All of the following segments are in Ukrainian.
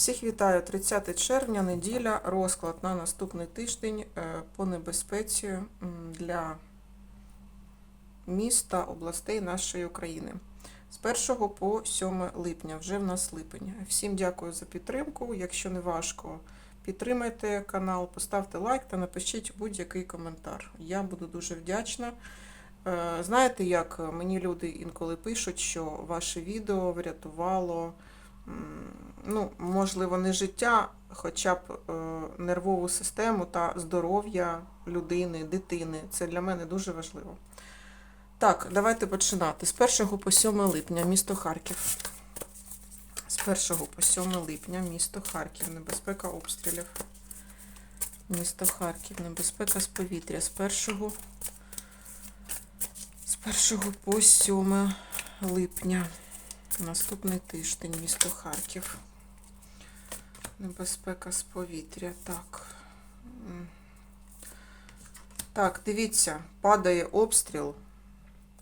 Всіх вітаю 30 червня, неділя, розклад на наступний тиждень е, по небезпеці для міста, областей нашої України. З 1 по 7 липня, вже в нас липень. Всім дякую за підтримку. Якщо не важко, підтримайте канал, поставте лайк та напишіть будь-який коментар. Я буду дуже вдячна. Е, Знаєте, як мені люди інколи пишуть, що ваше відео врятувало, ну, можливо, не життя, хоча б е, нервову систему та здоров'я людини, дитини. Це для мене дуже важливо. Так, давайте починати. З 1 по 7 липня місто Харків. З 1 по 7 липня місто Харків. Небезпека обстрілів. Місто Харків. Небезпека з повітря. З 1 з 1 по 7 липня. Наступний тиждень. Місто Харків. Небезпека з повітря. Так. Так, дивіться, падає обстріл,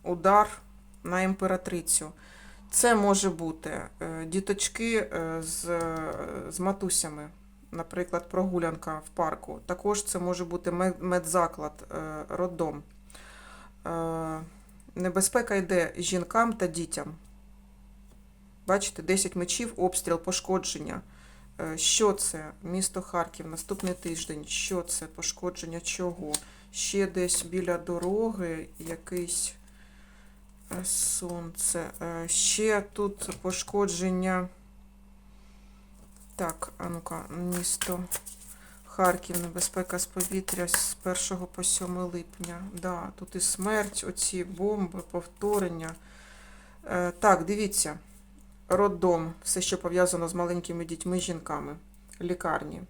удар на імператрицю. Це може бути е, діточки е, з, з матусями, наприклад, прогулянка в парку. Також це може бути медзаклад, е, роддом. Небезпека йде жінкам та дітям. Бачите, 10 мечів, обстріл, пошкодження. Е, Що це? Місто Харків, наступний тиждень. Що це? Пошкодження чого? Ще десь біля дороги якийсь е, сонце. Е, Ще тут пошкодження. Так, а ну-ка, місто Харків, небезпека з повітря з 1 по 7 липня. Да, тут і смерть, оці бомби, повторення. Так, дивіться. Роддом, все, що пов'язано з маленькими дітьми, жінками, лікарні.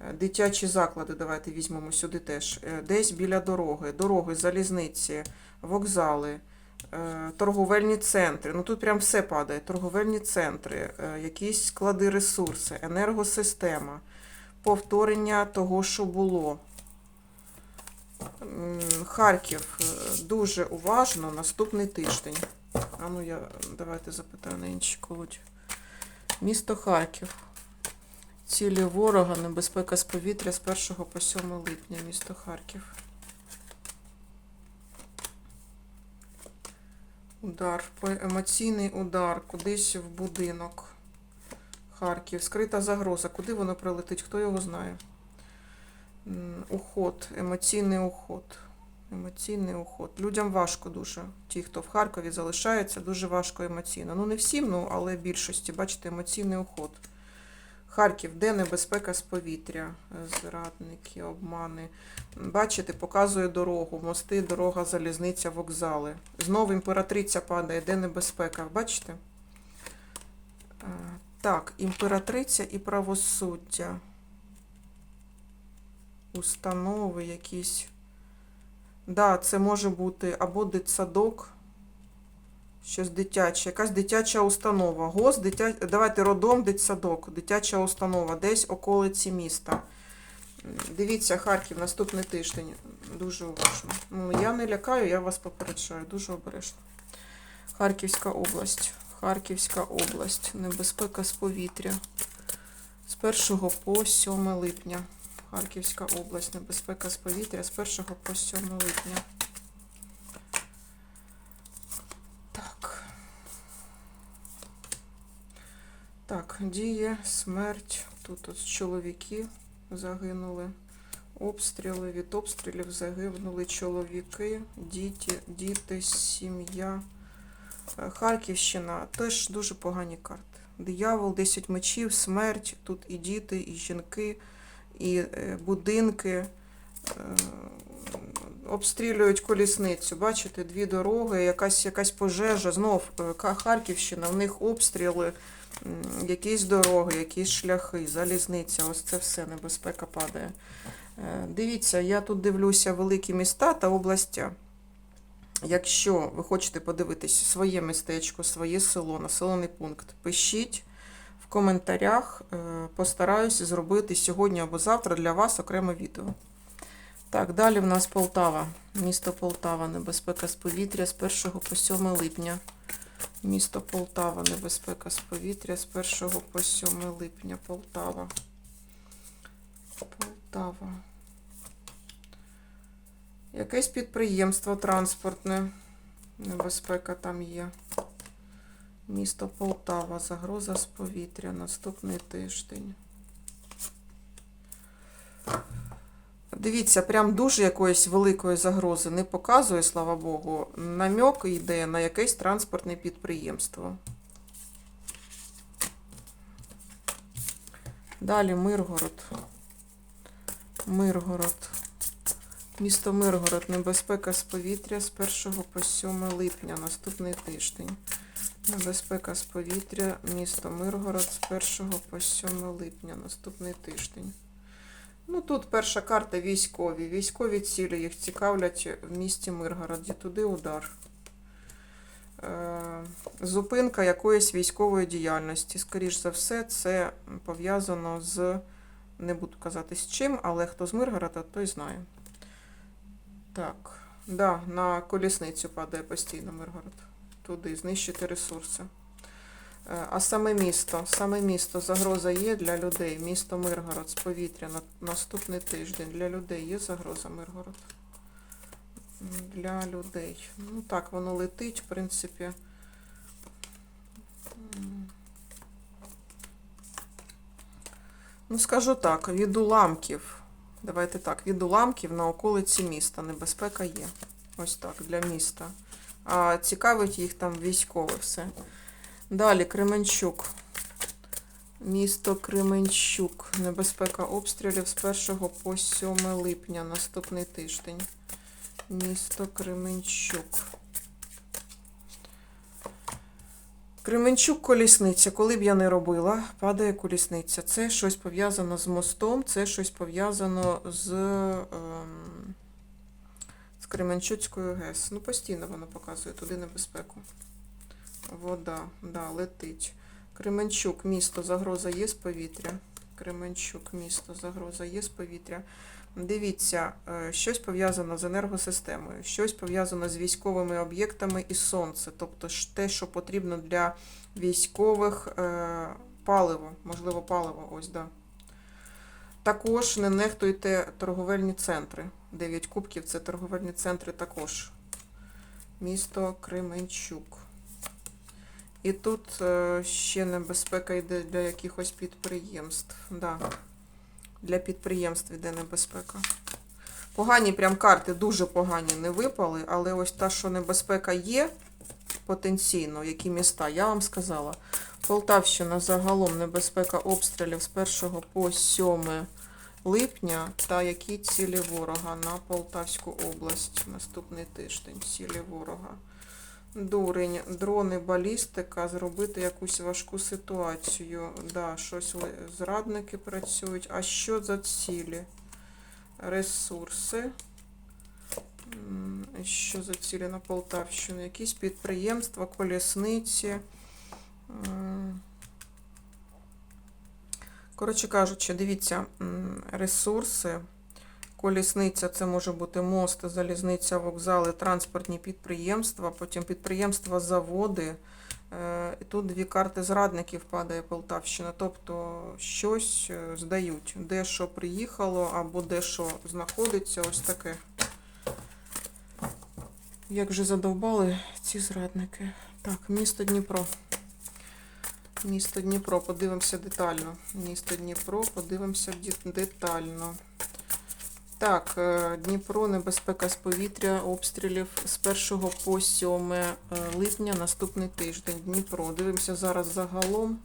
Е, Дитячі заклади, давайте візьмемо сюди теж. Е, Десь біля дороги, дороги, залізниці, вокзали, е, торговельні центри. Ну тут прям все падає. Торговельні центри, якісь склади ресурси, енергосистема, повторення того, що було. Харків дуже уважно наступний тиждень. А ну я давайте запитаю на іншій колоді. Місто Харків. Цілі ворога, небезпека з повітря з 1 по 7 липня. Місто Харків. Удар, емоційний удар, кудись в будинок. Харків. Скрита загроза. Куди воно прилетить? Хто його знає? Уход, емоційний уход. Емоційний уход. Людям важко дуже. Ті, хто в Харкові залишається, дуже важко емоційно. Ну, не всім, ну, але більшості, бачите, емоційний уход. Харків, де небезпека з повітря, зрадники, обмани. Бачите, показує дорогу, мости, дорога, залізниця, вокзали. Знову імператриця падає, де небезпека. Бачите? Е, Так, імператриця і правосуддя. Установи якісь. Да, це може бути або дитсадок, щось дитяче, якась дитяча установа. ГОС, дитя... давайте родом, дитсадок, дитяча установа, десь околиці міста. Дивіться, Харків, наступний тиждень. Дуже уважно. Ну, я не лякаю, я вас попереджаю, дуже обережно. Харківська область. Харківська область. Небезпека з повітря. З 1 по 7 липня. Харківська область, небезпека з повітря з 1 по 7 липня. Так. Так, діє, смерть. Тут от чоловіки загинули. Обстріли. Від обстрілів загинули чоловіки, діти, діти, сім'я. Е, Харківщина теж дуже погані карти. Диявол, 10 мечів, смерть. Тут і діти, і жінки і е, будинки е, обстрілюють колісницю. Бачите, дві дороги, якась, якась пожежа. Знов е, Харківщина, в них обстріли, якісь дороги, якісь шляхи, залізниця. Ось це все, небезпека падає. Дивіться, я тут дивлюся великі міста та областя. Якщо ви хочете подивитись своє містечко, своє село, населений пункт, пишіть в коментарях. Е, Постараюсь зробити сьогодні або завтра для вас окреме відео. Так, далі в нас Полтава. Місто Полтава, небезпека з повітря з 1 по 7 липня. Місто Полтава, небезпека з повітря з 1 по 7 липня. Полтава. Полтава. Якесь підприємство транспортне. Небезпека там є. Місто Полтава. Загроза з повітря. Наступний тиждень. Дивіться, прям дуже якоїсь великої загрози не показує, слава Богу. Намьок йде на якесь транспортне підприємство. Далі Миргород. Миргород. Місто Миргород. Небезпека з повітря з 1 по 7 липня. Наступний тиждень. Небезпека з повітря. Місто Миргород з 1 по 7 липня. Наступний тиждень. Ну, тут перша карта військові. Військові цілі їх цікавлять в місті Миргороді. Туди удар. Е, Зупинка якоїсь військової діяльності. Скоріш за все, це пов'язано з, не буду казати з чим, але хто з Миргорода, той знає. Так, да, на колісницю падає постійно Миргород. Туди, знищити ресурси. Е, А саме місто, саме місто, загроза є для людей. Місто Миргород з повітря на наступний тиждень. Для людей є загроза Миргород. Для людей. Ну так, воно летить, в принципі. Ну, скажу так, від уламків. Давайте так, від уламків на околиці міста. Небезпека є. Ось так, для міста. А цікавить їх там військове все. Далі Кременчук. Місто Кременчук. Небезпека обстрілів з 1 по 7 липня. Наступний тиждень. Місто Кременчук. Кременчук колісниця. Коли б я не робила, падає колісниця. Це щось пов'язано з мостом, це щось пов'язано з, з Кременчуцькою ГЕС. Ну, постійно воно показує туди небезпеку. Вода, да, летить. Кременчук, місто, загроза є з повітря. Кременчук, місто, загроза є з повітря. Дивіться, е, щось пов'язано з енергосистемою, щось пов'язано з військовими об'єктами і сонце. Тобто те, що потрібно для військових е, паливо, можливо, паливо, ось, да. Також не нехтуйте торговельні центри. 9 кубків це торговельні центри також. Місто Кременчук. І тут е, ще небезпека йде для якихось підприємств. Да. Для підприємств йде небезпека. Погані прям карти, дуже погані не випали, але ось та, що небезпека є потенційно, які міста, я вам сказала. Полтавщина загалом небезпека обстрілів з 1 по 7 липня та які цілі ворога на Полтавську область наступний тиждень. Цілі ворога. Дурень, дрони, балістика, зробити якусь важку ситуацію. Да, щось зрадники працюють. А що за цілі? Ресурси. Що за цілі на Полтавщину? Якісь підприємства, колісниці. Коротше кажучи, дивіться, ресурси. Колісниця це може бути мост, залізниця, вокзали, транспортні підприємства, потім підприємства, заводи. Е, І тут дві карти зрадників падає Полтавщина. Тобто щось е, здають, де що приїхало або де що знаходиться, ось таке. Як же задовбали ці зрадники. Так, місто Дніпро. Місто Дніпро, подивимося детально. Місто Дніпро, подивимося детально. Так, е, Дніпро, небезпека з повітря, обстрілів з 1 по 7 е, липня, наступний тиждень. Дніпро. Дивимося зараз загалом.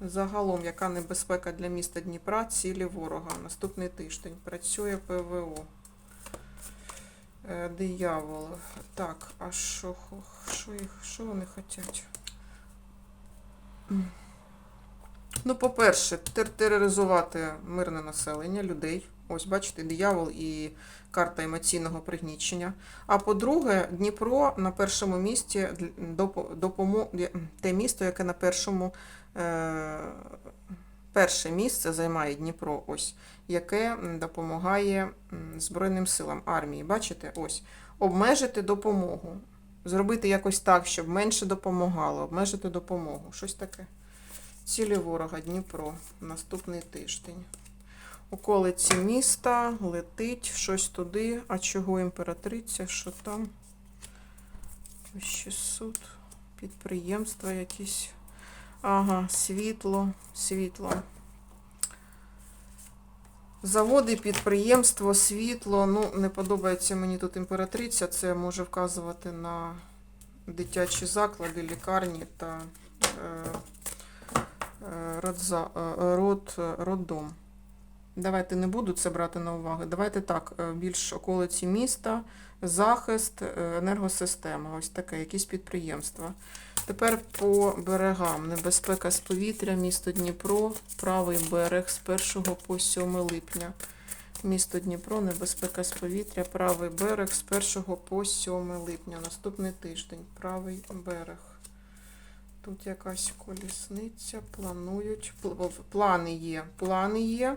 Загалом, яка небезпека для міста Дніпра, цілі ворога. Наступний тиждень. Працює ПВО. Е, Диявол. Так, а що, що, їх, що вони хочуть? Ну, по-перше, тер- тероризувати мирне населення, людей. Ось, бачите, диявол і карта емоційного пригнічення. А по-друге, Дніпро на першому місці допомо- те місто, яке на першому е, перше місце займає Дніпро, ось, яке допомагає Збройним силам армії. Бачите, ось, обмежити допомогу. Зробити якось так, щоб менше допомагало, обмежити допомогу. Щось таке. Цілі ворога Дніпро. Наступний тиждень. Околиці міста летить щось туди. А чого імператриця? Що там? Ще суд, підприємства якісь. Ага, світло, світло. Заводи, підприємство, світло. Ну, не подобається мені тут імператриця. Це може вказувати на дитячі заклади, лікарні та е, е, родза, е, род, роддом. Давайте не буду це брати на увагу. Давайте так, більш околиці міста, захист, енергосистема, ось таке, якісь підприємства. Тепер по берегам. Небезпека з повітря, місто Дніпро, правий берег з 1 по 7 липня. Місто Дніпро, небезпека з повітря, правий берег з 1 по 7 липня. Наступний тиждень, правий берег. Тут якась колісниця, планують. Плани є. Плани є.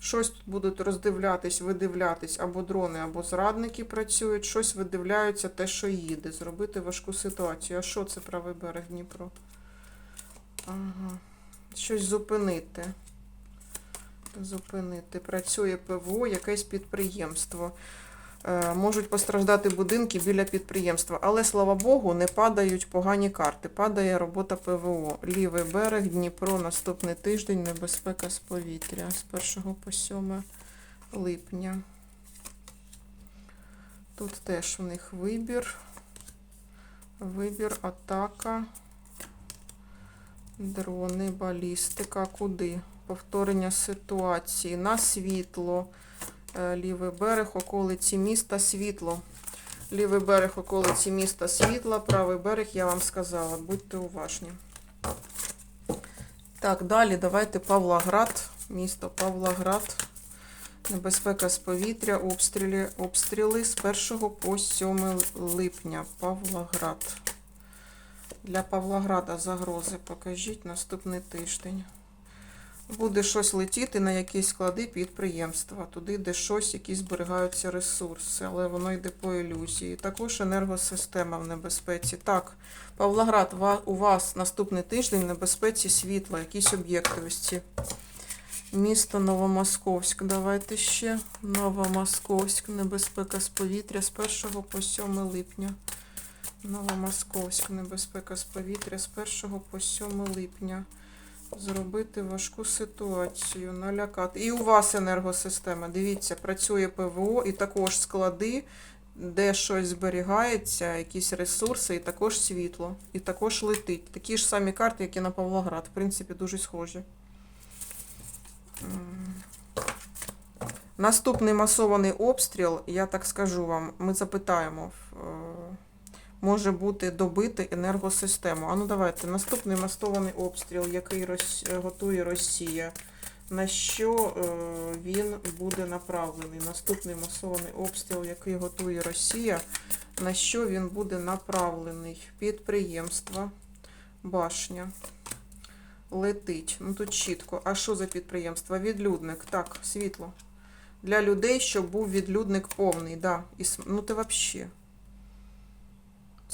Щось тут будуть роздивлятись, видивлятись, або дрони, або зрадники працюють, щось видивляються, те, що їде, зробити важку ситуацію. А що це правий берег Дніпро? Ага. Щось зупинити. Зупинити. Працює ПВО, якесь підприємство. Е, Можуть постраждати будинки біля підприємства, але слава Богу, не падають погані карти. Падає робота ПВО. Лівий берег, Дніпро, наступний тиждень, небезпека з повітря з 1 по 7 липня. Тут теж у них вибір. Вибір, атака, дрони, балістика. Куди? Повторення ситуації на світло. Е, Лівий берег, околиці міста, світло. Лівий берег, околиці міста, світло. Правий берег, я вам сказала, будьте уважні. Так, далі давайте Павлоград, місто Павлоград. Небезпека з повітря, обстріли, обстріли з 1 по 7 липня. Павлоград. Для Павлограда загрози покажіть наступний тиждень. Буде щось летіти на якісь склади підприємства, туди, де щось, які зберігаються ресурси, але воно йде по ілюзії. Також енергосистема в небезпеці. Так, Павлоград, у вас наступний тиждень в небезпеці світла, якісь об'єкти ось ці. Місто Новомосковськ. Давайте ще. Новомосковськ. Небезпека з повітря з 1 по 7 липня. Новомосковськ. Небезпека з повітря з 1 по 7 липня. Зробити важку ситуацію, налякати. І у вас енергосистема. Дивіться, працює ПВО і також склади, де щось зберігається, якісь ресурси, і також світло. І також летить. Такі ж самі карти, як і на Павлоград. В принципі, дуже схожі. Наступний масований обстріл, я так скажу вам, ми запитаємо, е, може бути добити енергосистему. А ну давайте, наступний масований обстріл, який Рос- е, готує Росія. На що е, він буде направлений? Наступний масований обстріл, який готує Росія. На що він буде направлений? Підприємство, башня. Летить. Ну тут чітко. А що за підприємство? Відлюдник. Так, світло. Для людей, щоб був відлюдник повний. Да. Ну ти вообще.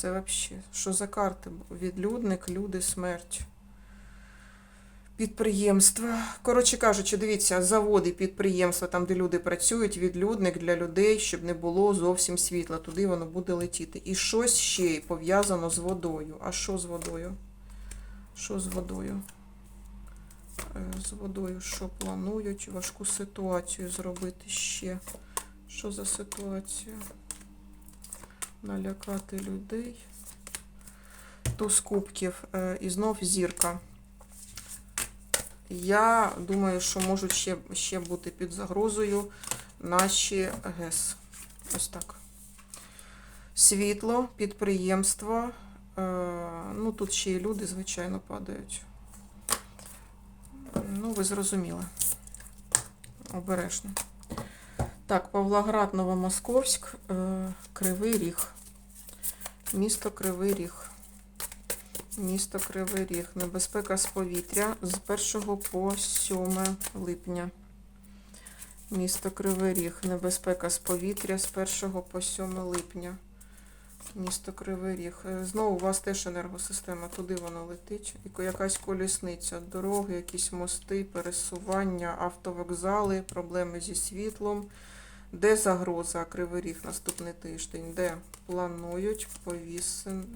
Це вообще. Що за карти? Відлюдник, люди, смерть. Підприємства. Коротше кажучи, дивіться, заводи, підприємства, там, де люди працюють, відлюдник для людей, щоб не було зовсім світла. Туди воно буде летіти. І щось ще й пов'язано з водою. А що з водою? Що з водою? Е, З водою, що планують? Важку ситуацію зробити ще. Що за ситуація? Налякати людей. Туз кубків. Е, І знов зірка. Я думаю, що можуть ще, ще бути під загрозою наші ГЕС. Ось так. Світло, підприємство. Е, ну, тут ще й люди, звичайно, падають. Ну, ви зрозуміли. Обережно. Так, Павлоград, Новомосковськ, е, Кривий Ріг. Місто Кривий Ріг. Місто Кривий Ріг. Небезпека з повітря з 1 по 7 липня. Місто Кривий Ріг. Небезпека з повітря з 1 по 7 липня. Місто Кривий Ріг. Е, Знову у вас теж енергосистема, туди воно летить. І якась колісниця, дороги, якісь мости, пересування, автовокзали, проблеми зі світлом. Де загроза Кривий Ріг наступний тиждень? Де планують повісити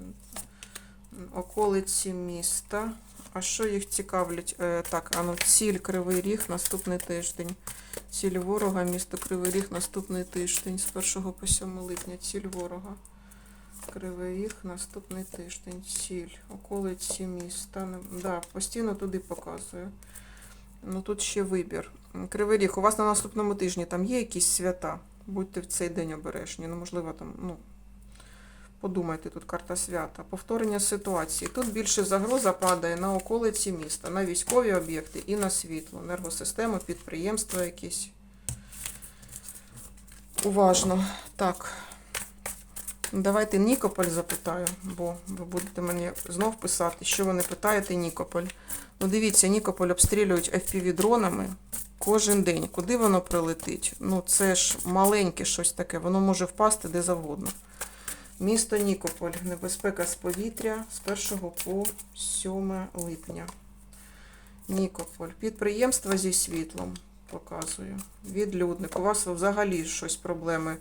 околиці міста. А що їх цікавлять? Е, так, а ну, ціль Кривий Ріг наступний тиждень. Ціль ворога, місто Кривий Ріг наступний тиждень з 1 по 7 липня. Ціль ворога. Кривий Ріг наступний тиждень. Ціль. Околиці міста. Да, постійно туди показую. Ну тут ще вибір. Кривий Ріг, у вас на наступному тижні там є якісь свята? Будьте в цей день обережні. Ну, можливо, там, ну, подумайте, тут карта свята. Повторення ситуації. Тут більше загроза падає на околиці міста, на військові об'єкти і на світло, енергосистему, підприємства якісь. Уважно. Так. Давайте Нікополь запитаю, бо ви будете мені знов писати, що ви не питаєте Нікополь. Ну, дивіться, Нікополь обстрілюють FPV-дронами кожен день. Куди воно прилетить? Ну, це ж маленьке щось таке, воно може впасти де завгодно. Місто Нікополь. Небезпека з повітря з 1 по 7 липня. Нікополь. Підприємства зі світлом показую. Відлюдник. У вас взагалі щось проблеми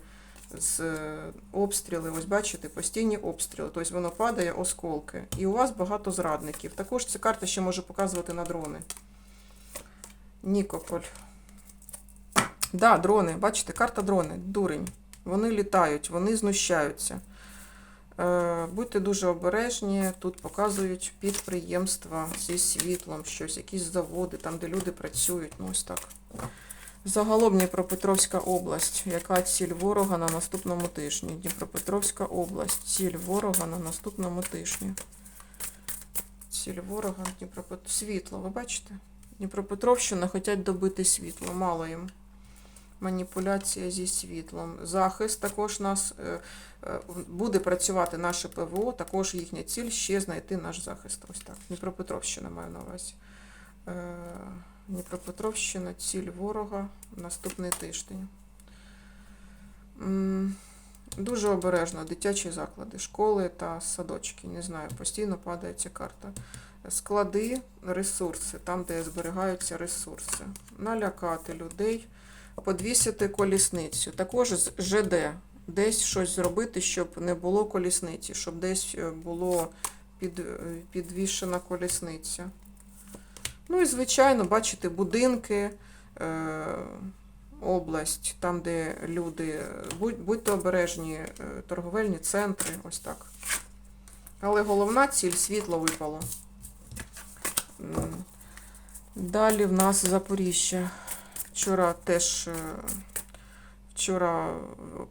з е, обстріли. Ось бачите, постійні обстріли. Тобто воно падає, осколки. І у вас багато зрадників. Також ця карта ще може показувати на дрони. Нікополь. Да, дрони. Бачите, карта дрони. Дурень. Вони літають, вони знущаються. Е, Будьте дуже обережні. Тут показують підприємства зі світлом, щось, якісь заводи, там, де люди працюють. Ну, ось так. Загалом Дніпропетровська область. Яка ціль ворога на наступному тижні? Дніпропетровська область. Ціль ворога на наступному тижні. Ціль ворога Дніпропет... Світло, ви бачите? Дніпропетровщина хочуть добити світло, мало їм. Маніпуляція зі світлом. Захист також нас е, е, буде працювати наше ПВО, також їхня ціль ще знайти наш захист. Ось так. Дніпропетровщина маю на увазі. Е, Дніпропетровщина, ціль ворога наступний тиждень. Дуже обережно дитячі заклади, школи та садочки. Не знаю, постійно падає ця карта. Склади, ресурси, там, де зберігаються ресурси. Налякати людей, подвісити колісницю. Також ЖД. Десь щось зробити, щоб не було колісниці, щоб десь е, було під, е, підвішена колісниця. Ну і, звичайно, бачите, будинки, е, область, там, де люди, будь, будьте обережні, е, торговельні центри, ось так. Але головна ціль світло випало. Далі в нас Запоріжжя. Вчора теж е, вчора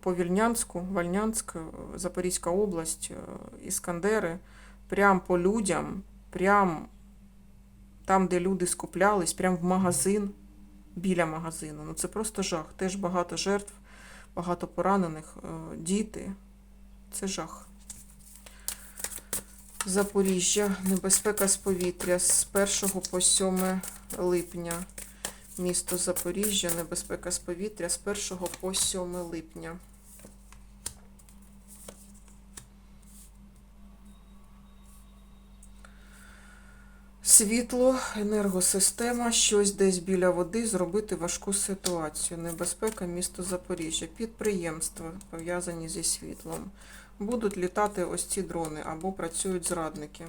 по Вільнянську, Вальнянськ, е, Запорізька область, Іскандери, прям по людям, прям там, де люди скуплялись, прям в магазин, біля магазину. Ну це просто жах. Теж багато жертв, багато поранених, е, діти. Це жах. Запоріжжя, небезпека з повітря з 1 по 7 липня. Місто Запоріжжя, небезпека з повітря з 1 по 7 липня. Світло, енергосистема, щось десь біля води, зробити важку ситуацію. Небезпека, місто Запоріжжя, підприємства пов'язані зі світлом. Будуть літати ось ці дрони або працюють зрадники.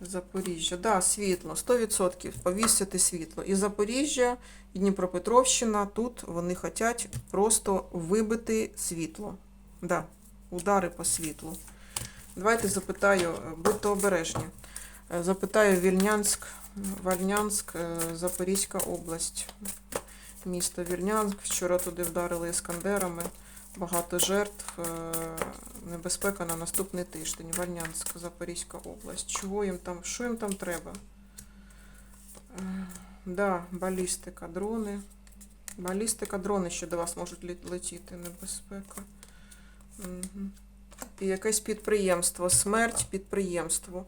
Запоріжжя, да, світло, 100%, повісити світло. І Запоріжжя, і Дніпропетровщина, тут вони хочуть просто вибити світло. Да, удари по світлу. Давайте запитаю, будьте обережні. Запитаю Вільнянськ, Вальнянськ, е, Запорізька область. Місто Вільнянськ. Вчора туди вдарили іскандерами. Багато жертв. е, Небезпека на наступний тиждень. Вальнянськ, Запорізька область. Чого їм там? Що їм там треба? Е, Да, балістика, дрони. Балістика, дрони ще до вас можуть летіти. Небезпека. Мгм. І якесь підприємство. Смерть підприємству.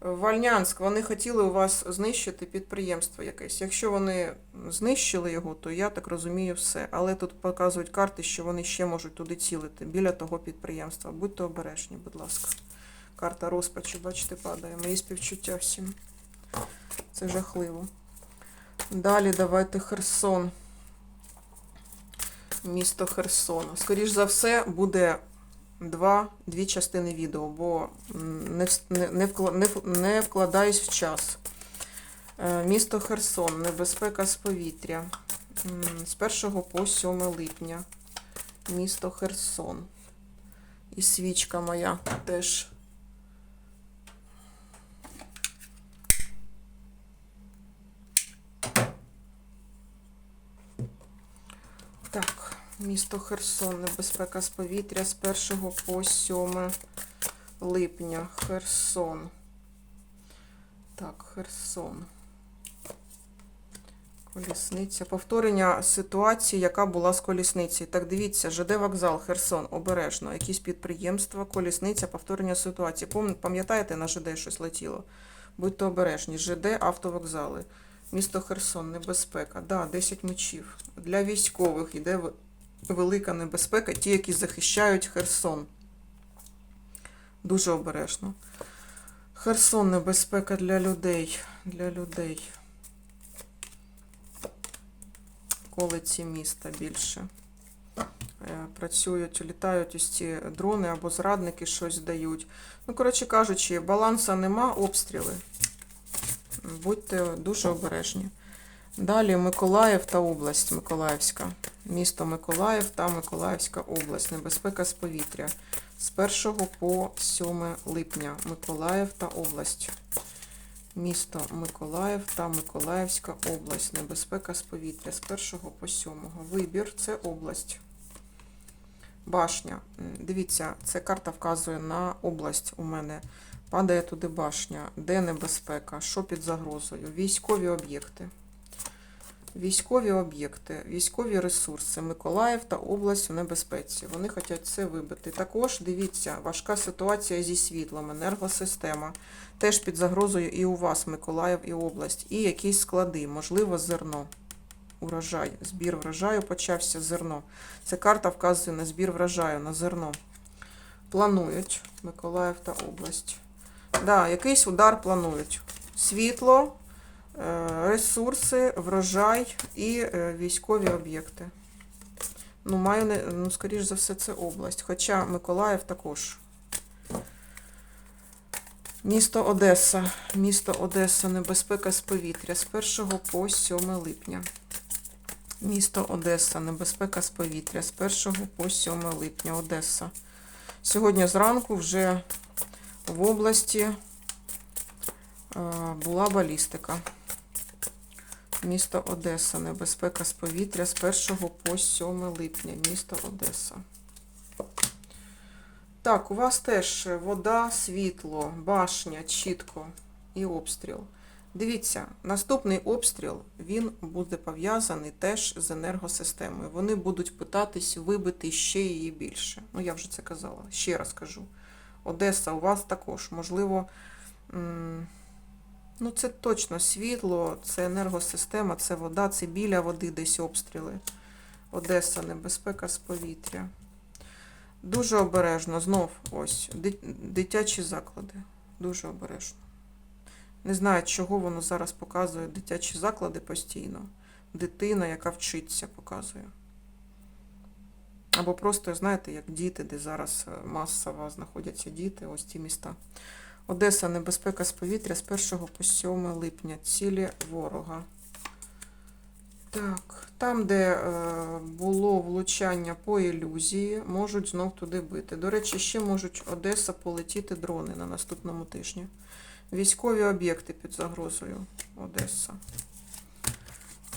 Вальнянськ, вони хотіли у вас знищити підприємство якесь. Якщо вони знищили його, то я так розумію все. Але тут показують карти, що вони ще можуть туди цілити біля того підприємства. Будьте обережні, будь ласка. Карта розпачу, бачите, падає. Мої співчуття всім. Це жахливо. Далі давайте Херсон. Місто Херсон. Скоріш за все, буде два, дві частини відео, бо не, не, не, не, вкладаюсь в час. Е, Місто Херсон, небезпека з повітря. З 1 по 7 липня. Місто Херсон. І свічка моя теж. Так, місто Херсон, небезпека з повітря з 1 по 7 липня. Херсон. Так, Херсон. Колісниця. Повторення ситуації, яка була з колісницею. Так, дивіться, ЖД вокзал, Херсон, обережно. Якісь підприємства, колісниця, повторення ситуації. Пам'ятаєте, на ЖД щось летіло? Будьте обережні. ЖД, автовокзали. Місто Херсон, небезпека. Да, 10 мечів. Для військових йде велика небезпека, ті, які захищають Херсон. Дуже обережно. Херсон, небезпека для людей. Для людей. Колиці міста більше. Е, Працюють, літають ось ці дрони або зрадники щось дають. Ну, коротше кажучи, баланса нема, обстріли. Будьте дуже обережні. Далі Миколаїв та область Миколаївська. Місто Миколаїв та Миколаївська область. Небезпека з повітря. З 1 по 7 липня. Миколаїв та область. Місто Миколаїв та Миколаївська область. Небезпека з повітря. З 1 по 7. Вибір це область. Башня. Дивіться, ця карта вказує на область у мене. Падає туди башня. Де небезпека? Що під загрозою? Військові об'єкти. Військові об'єкти, військові ресурси. Миколаїв та область в небезпеці. Вони хочуть це вибити. Також дивіться, важка ситуація зі світлом, енергосистема. Теж під загрозою і у вас, Миколаїв, і область. І якісь склади, можливо, зерно. Урожай. Збір врожаю почався зерно. Ця карта вказує на збір врожаю, на зерно. Планують Миколаїв та область. Да, якийсь удар планують. Світло, ресурси, врожай і е, військові об'єкти. Ну, маю ну, скоріш за все, це область. Хоча Миколаїв також. Місто Одеса. Місто Одеса. Небезпека з повітря з 1 по 7 липня. Місто Одеса. Небезпека з повітря з 1 по 7 липня. Одеса. Сьогодні зранку вже в області е, була балістика. Місто Одеса. Небезпека з повітря з 1 по 7 липня. Місто Одеса. Так, у вас теж вода, світло, башня, чітко і обстріл. Дивіться, наступний обстріл він буде пов'язаний теж з енергосистемою. Вони будуть питатись вибити ще її більше. Ну, я вже це казала. Ще раз кажу. Одеса, у вас також, можливо, ну це точно світло, це енергосистема, це вода, це біля води десь обстріли. Одеса, небезпека з повітря. Дуже обережно, знов ось, дитячі заклади. Дуже обережно. Не знаю, чого воно зараз показує дитячі заклади постійно. Дитина, яка вчиться, показує. Або просто, знаєте, як діти, де зараз е, масово знаходяться діти, ось ті міста. Одеса, небезпека з повітря з 1 по 7 липня. Цілі ворога. Так, там, де е, було влучання по ілюзії, можуть знов туди бити. До речі, ще можуть Одеса полетіти дрони на наступному тижні. Військові об'єкти під загрозою. Одеса.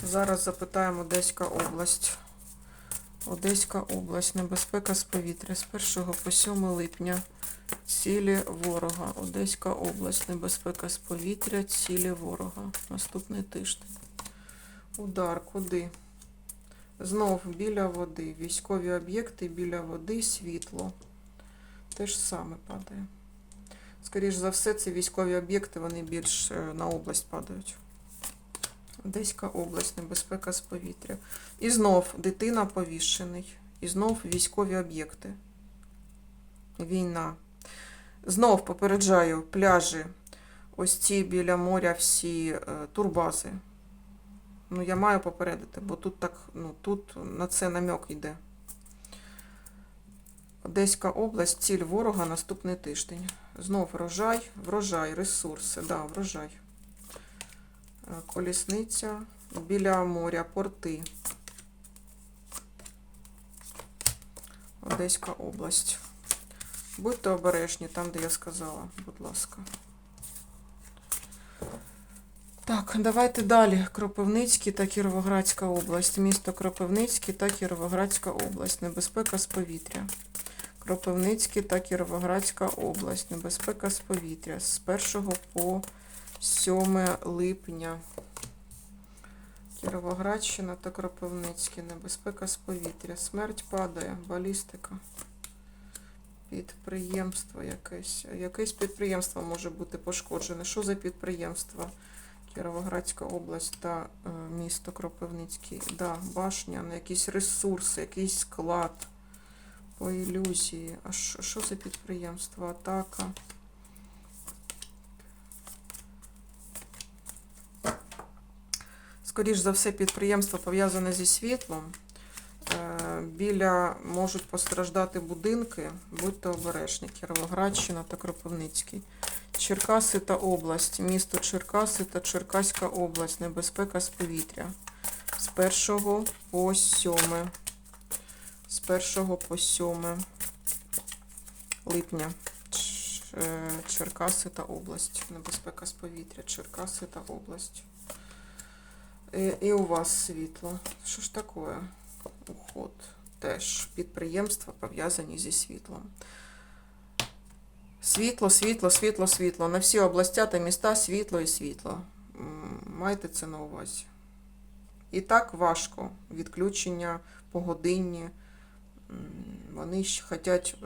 Зараз запитаємо Одеська область. Одеська область. Небезпека з повітря з 1 по 7 липня. Цілі ворога. Одеська область. Небезпека з повітря. Цілі ворога. Наступний тиждень. Удар куди? Знов біля води. Військові об'єкти біля води, світло. Те ж саме падає. Скоріше за все, це військові об'єкти, вони більш е, на область падають. Одеська область, небезпека з повітря. І знов дитина повішений. І знов військові об'єкти. Війна. Знов попереджаю пляжі. Ось ці біля моря всі е, турбази. Ну, я маю попередити, бо тут так, ну, тут на це намек йде. Одеська область, ціль ворога наступний тиждень. Знов врожай, врожай, ресурси, да, врожай. Е, Колісниця біля моря, порти. Одеська область. Будьте обережні там, де я сказала, будь ласка. Так, давайте далі. Кропивницький та Кіровоградська область. Місто Кропивницький та Кіровоградська область. Небезпека з повітря. Кропивницький та Кіровоградська область. Небезпека з повітря. З 1 по 7 липня. Кіровоградщина та Кропивницький. Небезпека з повітря. Смерть падає. Балістика. Підприємство якесь. Якесь підприємство може бути пошкоджене. Що за підприємство? Кіровоградська область та е, місто Кропивницький. Да, башня, на якісь ресурси, якийсь склад по ілюзії. А що, що за підприємство? Атака. Скоріш за все, підприємство пов'язане зі світлом. Е, Біля можуть постраждати будинки. Будьте обережні. Кіровоградщина та Кропивницький. Черкаси та область. Місто Черкаси та Черкаська область. Небезпека з повітря. З 1 по 7. З 1 по 7 липня. Е, Черкаси та область. Небезпека з повітря. Черкаси та область. І, і у вас світло. Що ж таке? Уход. Теж підприємства пов'язані зі світлом. Світло, світло, світло, світло. На всі областя та міста світло і світло. Майте це на увазі. І так важко. Відключення погодинні. Вони ж хочуть. е,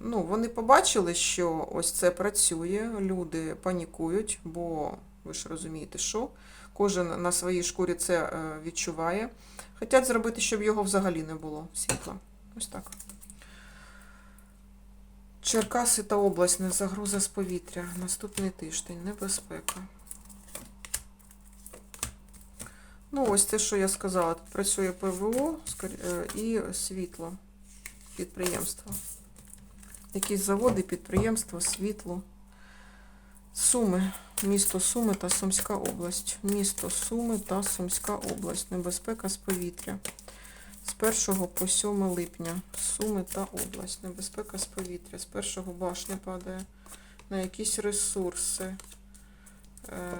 Ну, вони побачили, що ось це працює. Люди панікують, бо ви ж розумієте, що кожен на своїй шкурі це е, відчуває. Хотять зробити, щоб його взагалі не було світла. Ось так. Черкаси та область не загроза з повітря. Наступний тиждень. Небезпека. Ну, ось те, що я сказала. Тут працює ПВО е, і світло. Підприємство. Якісь заводи, підприємство, світло. Суми. Місто Суми та Сумська область. Місто Суми та Сумська область. Небезпека з повітря. З 1 по 7 липня. Суми та область. Небезпека з повітря. З 1 башня падає на якісь ресурси. Е,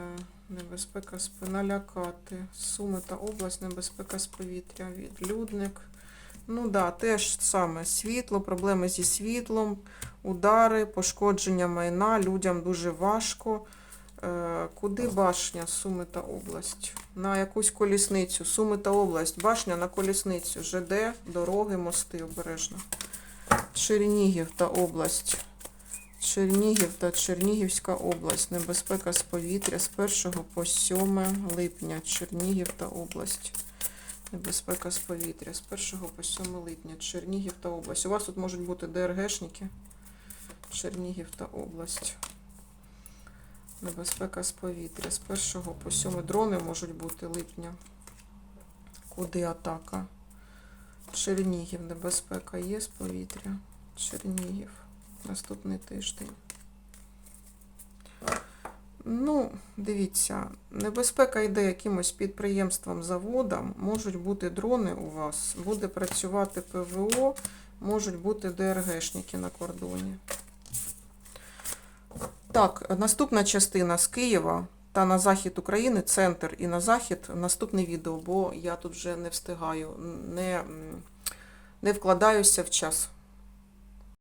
небезпека з налякати. Суми та область. Небезпека з повітря. Відлюдник. Ну да, теж саме світло, проблеми зі світлом, удари, пошкодження майна. Людям дуже важко. Е, Куди башня, Суми та область? На якусь колісницю. Суми та область. Башня на колісницю. ЖД, дороги, мости обережно. Чернігів та область. Чернігів та Чернігівська область. Небезпека з повітря з 1 по 7 липня. Чернігів та область. Небезпека з повітря з 1 по 7 липня. Чернігів та область. У вас тут можуть бути ДРГшники. Чернігів та область. Небезпека з повітря. З 1 по 7 дрони можуть бути липня. Куди атака? Чернігів. Небезпека є з повітря. Чернігів. Наступний тиждень. Ну, дивіться, небезпека йде якимось підприємством, заводом. Можуть бути дрони у вас, буде працювати ПВО, можуть бути ДРГшники на кордоні. Так, наступна частина з Києва та на захід України, центр і на захід. Наступне відео, бо я тут вже не встигаю, не, не вкладаюся в час.